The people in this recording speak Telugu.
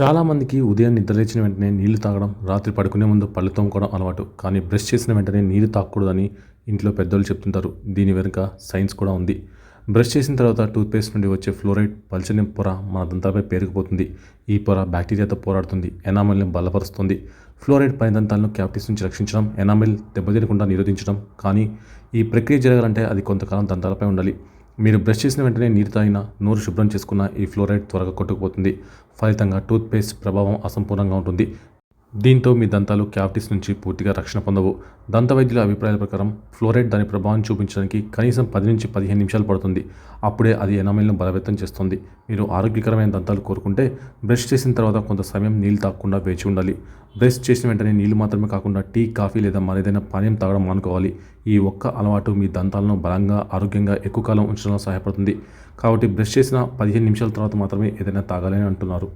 చాలామందికి ఉదయం నిద్రలేచిన వెంటనే నీళ్ళు తాగడం రాత్రి పడుకునే ముందు పళ్ళు తోముకోవడం అలవాటు. కానీ బ్రష్ చేసిన వెంటనే నీళ్ళు తాగకూడదని ఇంట్లో పెద్దోళ్ళు చెప్తుంటారు. దీని వెనుక సైన్స్ కూడా ఉంది. బ్రష్ చేసిన తర్వాత టూత్పేస్ట్ నుండి వచ్చే ఫ్లోరైడ్ పల్చని పొర మన దంతాలపై పేరుకుపోతుంది. ఈ పొర బ్యాక్టీరియాతో పోరాడుతుంది ఎనామిల్ని బలపరుస్తుంది. ఫ్లోరైడ్ పై దంతాలను క్యావిటీస్ నుంచి రక్షించడం ఎనామిల్ దెబ్బతినకుండా నిరోధించడం. కానీ ఈ ప్రక్రియ జరగాలంటే అది కొంతకాలం దంతాలపై ఉండాలి. మీరు బ్రష్ చేసిన వెంటనే నీరు తాగినా నోరు శుభ్రం చేసుకున్న ఈ ఫ్లోరైడ్ త్వరగా కొట్టుకుపోతుంది. ఫలితంగా టూత్పేస్ట్ ప్రభావం అసంపూర్ణంగా ఉంటుంది. దీంతో మీ దంతాలు క్యావిటీస్ నుంచి పూర్తిగా రక్షణ పొందవు. దంత వైద్యుల అభిప్రాయాల ప్రకారం ఫ్లోరైడ్ దాని ప్రభావం చూపించడానికి కనీసం పది నుంచి పదిహేను నిమిషాలు పడుతుంది. అప్పుడే అది ఎనామిల్ను బలవంతం చేస్తుంది. మీరు ఆరోగ్యకరమైన దంతాలు కోరుకుంటే బ్రష్ చేసిన తర్వాత కొంత సమయం నీళ్ళు తాగకుండా వేచి ఉండాలి. బ్రష్ చేసిన వెంటనే నీళ్ళు మాత్రమే కాకుండా టీ కాఫీ లేదా మరేదైనా పానీయం తాగడం మానుకోవాలి. ఈ ఒక్క అలవాటు మీ దంతాలను బలంగా ఆరోగ్యంగా ఎక్కువ కాలం ఉంచడంలో సహాయపడుతుంది. కాబట్టి బ్రష్ చేసిన పదిహేను నిమిషాల తర్వాత మాత్రమే ఏదైనా తాగాలని అంటున్నారు.